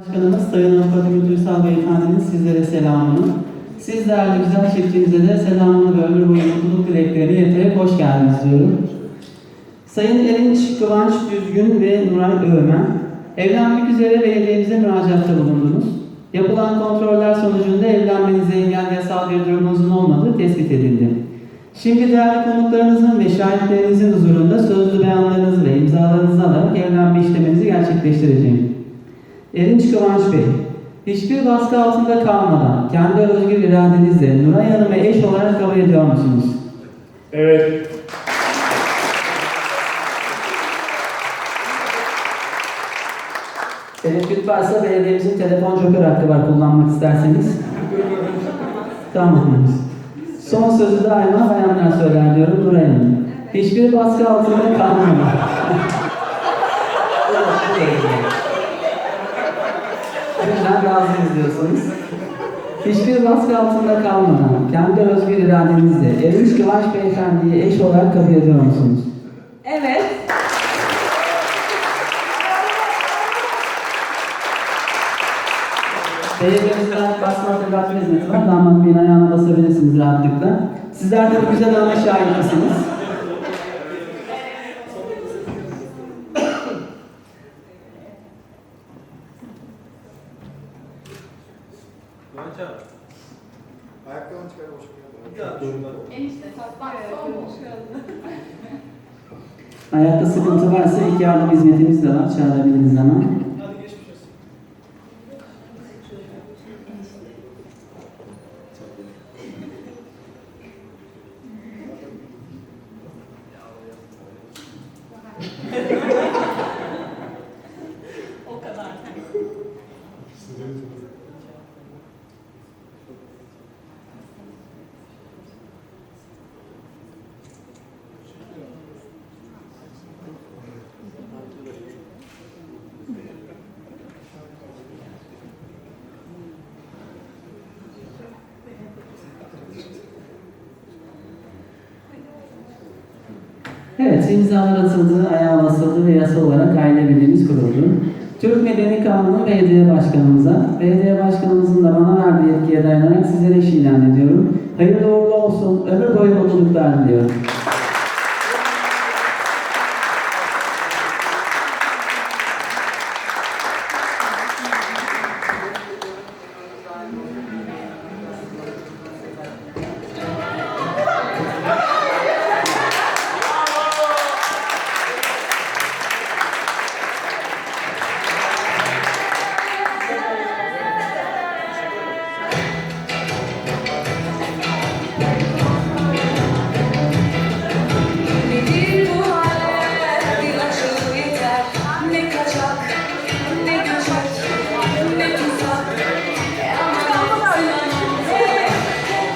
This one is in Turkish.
Başkanımız Sayın Avukat Ümit Beyefendinin sizlere selamını, siz değerli güzel çiftinize de selamını ve ömür boyu mutluluk dileklerini ileterek hoş geldiniz diyorum. Sayın Erinç Kıvanç Düzgün ve Nuray Öğmen, evlenmek üzere belediyemize müracaatta bulundunuz. Yapılan kontroller sonucunda evlenmenize engel yasal bir durumunuzun olmadığı tespit edildi. Şimdi değerli konuklarınızın ve şahitlerinizin huzurunda sözlü beyanlarınızı ve imzalarınızı alarak evlenme işleminizi gerçekleştireceğim. Erinç Kıvanç Bey, hiçbir baskı altında kalmadan kendi özgür iradenizle Nuray Hanım'ı eş olarak kabul ediyor musunuz? Evet. Tereddüt varsa belediyemizin telefon joker hakkı var kullanmak isterseniz. Tamamdır. Son sözü daima bayanlar söyler diyorum Nuray Hanım. Hiçbir baskı altında kalmadan. Hiçbir baskı altında kalmadan kendi özgür iradenizle Erinç Kıvanç Beyefendi'yi eş olarak kabul ediyor musunuz? Evet. Belediyemizden basma hatırlatma hizmeti var. Damat Bey'in ayağına basabilirsiniz rahatlıkla. Sizler de güzel ana şahitsiniz. Ayaklarını çıkar boş Enişte bak son bu. Ayakta sıkıntı varsa ilk yardım hizmetimiz de var. Çağırabiliriz zaman. O Evet, imzalar atıldı, ayağa basıldı ve yasal olarak aile birliğimiz kuruldu. Türk Medeni Kanunu Belediye Başkanımıza, Belediye Başkanımızın da bana verdiği yetkiye dayanarak sizlere eş ilan ediyorum. Hayırlı uğurlu olsun, ömür boyu mutluluklar diliyorum.